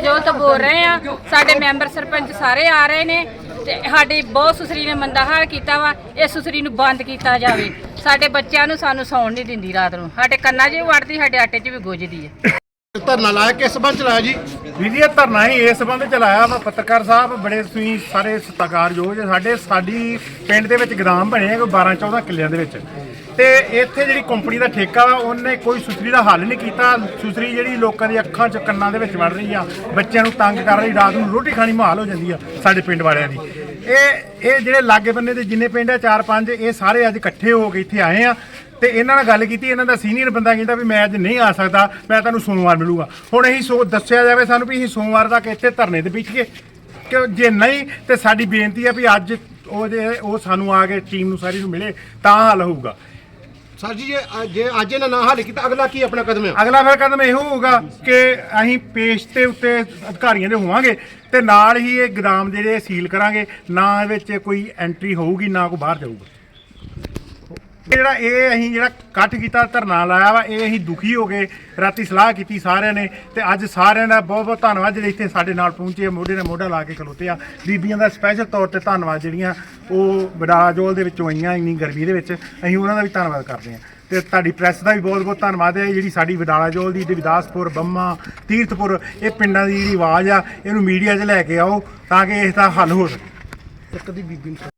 ਬੋਲ ਰਹੇ ਆ, ਸਾਡੇ ਮੈਂਬਰ ਸਰਪੰਚ ਸਾਰੇ ਆ ਰਹੇ ਨੇ ਤੇ ਸਾਡੀ ਬਹੁਤ ਸੁਸਰੀ ਨੇ ਮੰਦਾ ਹਾਲ ਕੀਤਾ ਵਾ ਇਹ ਸੁਸਰੀ ਨੂੰ ਬੰਦ ਕੀਤਾ ਜਾਵੇ। ਸਾਡੇ ਬੱਚਿਆਂ ਨੂੰ ਸਾਨੂੰ ਸੌਣ ਨਹੀਂ ਦਿੰਦੀ ਰਾਤ ਨੂੰ। ਸਾਡੇ ਕੰਨਾਂ 'ਚ ਵੀ ਵੜਦੀ, ਸਾਡੇ ਆਟੇ 'ਚ ਵੀ ਗੁੱਜਦੀ ਹੈ। ਧਰਨਾ ਲਾਇਆ, ਕਿਸ ਸੰਬੰਧ ਚ ਲਾਇਆ ਜੀ? ਵੀਰ ਜੀ, ਇਹ ਧਰਨਾ ਹੀ ਇਸ ਸੰਬੰਧ ਚ ਲਾਇਆ ਵਾ। ਪੱਤਰਕਾਰ ਸਾਹਿਬ ਬੜੇ ਤੁਸੀਂ ਸਾਰੇ ਸਤਿਕਾਰਯੋਗ ਸਾਡੇ ਸਾਡੀ ਪਿੰਡ ਦੇ ਵਿੱਚ ਗ੍ਰਾਮ ਬਣੇ ਆ ਕੋਈ 12 14 ਕਿੱਲਿਆਂ ਦੇ ਵਿੱਚ। ਤੇ ਇੱਥੇ ਜਿਹੜੀ ਕੰਪਨੀ ਦਾ ਠੇਕਾ ਵਾ, ਉਹਨੇ ਕੋਈ ਸੁਸਰੀ ਦਾ ਹੱਲ ਨਹੀਂ ਕੀਤਾ। ਸੁਸਰੀ ਜਿਹੜੀ ਲੋਕਾਂ ਦੀ ਅੱਖਾਂ 'ਚ ਕੰਨਾਂ ਦੇ ਵਿੱਚ ਵੜ ਰਹੀ ਆ। ਬੱਚਿਆਂ ਨੂੰ ਤੰਗ ਕਰ ਰਹੀ ਰਾਤ ਨੂੰ ਰੋਟੀ ਖਾਣੀ ਮਹਾਲ ਹੋ ਜਾਂਦੀ ਆ ਸਾਡੇ ਪਿੰਡ ਵਾਲਿਆਂ ਦੀ। ਇਹ ਇਹ ਜਿਹੜੇ ਲਾਗੇ ਬੰਨੇ ਦੇ ਜਿੰਨੇ ਪਿੰਡ ਆ, ਚਾਰ ਪੰਜ, ਇਹ ਸਾਰੇ ਅੱਜ ਇਕੱਠੇ ਹੋ ਕੇ ਇੱਥੇ ਆਏ ਆ। ਤੇ ਇਹਨਾਂ ਨਾਲ ਗੱਲ ਕੀਤੀ, ਇਹਨਾਂ ਦਾ ਸੀਨੀਅਰ ਬੰਦਾ ਕਹਿੰਦਾ ਵੀ ਮੈਂ ਅੱਜ ਨਹੀਂ ਆ ਸਕਦਾ, ਮੈਂ ਤੁਹਾਨੂੰ ਸੋਮਵਾਰ ਮਿਲੂਗਾ। ਹੁਣ ਅਸੀਂ ਸੋ ਦੱਸਿਆ ਜਾਵੇ ਸਾਨੂੰ ਵੀ ਅਸੀਂ ਸੋਮਵਾਰ ਤੱਕ ਇੱਥੇ ਧਰਨੇ ਦੇ ਵਿੱਚ ਕਿ ਜੇ ਨਹੀਂ, ਤੇ ਸਾਡੀ ਬੇਨਤੀ ਆ ਵੀ ਅੱਜ ਉਹ ਜੇ, ਉਹ ਸਾਨੂੰ ਆ ਕੇ ਟੀਮ ਨੂੰ ਸਾਰੀ ਨੂੰ ਮਿਲੇ, ਤਾਂ ਹੱਲ ਹੋਊਗਾ। ਸਰ ਜੀ, ਜੇ ਜੇ ਅੱਜ ਇਹਨਾਂ ਨਾ ਹੱਲ ਕੀਤਾ, ਅਗਲਾ ਕੀ ਆਪਣਾ ਕਦਮ ਹੈ ਅਗਲਾ ਫਿਰ ਕਦਮ ਇਹੋ ਹੋਊਗਾ ਕਿ ਅਸੀਂ ਪੇਸ਼ ਤੇ ਉੱਤੇ ਅਧਿਕਾਰੀਆਂ ਦੇ ਹੋਵਾਂਗੇ ਤੇ ਨਾਲ ਹੀ ਇਹ ਗ੍ਰਾਮ ਜਿਹੜੇ ਸੀਲ ਕਰਾਂਗੇ, ਨਾ ਇਹ ਵਿੱਚ ਕੋਈ ਐਂਟਰੀ ਹੋਊਗੀ, ਨਾ ਕੋਈ ਬਾਹਰ ਜਾਊਗਾ। ਜਿਹੜਾ ਇਹ ਅਸੀਂ ਜਿਹੜਾ ਇਕੱਠ ਕੀਤਾ, ਧਰਨਾ ਲਾਇਆ ਵਾ, ਇਹ ਅਸੀਂ ਦੁਖੀ ਹੋ ਗਏ, ਰਾਤੀ ਸਲਾਹ ਕੀਤੀ ਸਾਰਿਆਂ ਨੇ ਤੇ ਅੱਜ ਸਾਰਿਆਂ ਦਾ ਬਹੁਤ ਬਹੁਤ ਧੰਨਵਾਦ ਜਿਹੜੇ ਇੱਥੇ ਸਾਡੇ ਨਾਲ ਪਹੁੰਚੇ ਮੋਢੇ ਨਾਲ ਮੋਢਾ ਲਾ ਕੇ ਖਲੋਤੇ ਆ। ਬੀਬੀਆਂ ਦਾ ਸਪੈਸ਼ਲ ਤੌਰ ਤੇ ਧੰਨਵਾਦ ਜਿਹੜੀਆਂ ਉਹ ਬਡਾਜੋਲ ਦੇ ਵਿੱਚੋਂ ਆਈਆਂ ਇੰਨੀ ਗਰਮੀ ਦੇ ਵਿੱਚ, ਅਸੀਂ ਉਹਨਾਂ ਦਾ ਵੀ ਧੰਨਵਾਦ ਕਰਦੇ ਹਾਂ ਤੇ ਤੁਹਾਡੀ ਪ੍ਰੈਸ ਦਾ ਵੀ ਬਹੁਤ ਬਹੁਤ ਧੰਨਵਾਦ ਹੈ ਜਿਹੜੀ ਸਾਡੀ ਵਿਡਾਲਾ ਜੋਲ ਦੀ ਵਿਦਾਸਪੁਰ, ਬੰਮਾ, ਤੀਰਥਪੁਰ, ਇਹ ਪਿੰਡਾਂ ਦੀ ਜਿਹੜੀ ਆਵਾਜ਼ ਆ, ਇਹਨੂੰ ਮੀਡੀਆ 'ਚ ਲੈ ਕੇ ਆਓ ਤਾਂ ਕਿ ਇਸ ਦਾ ਹੱਲ ਹੋ ਸਕੇ। ਇੱਕ ਦੀ ਬੀਬੀ ਨੂੰ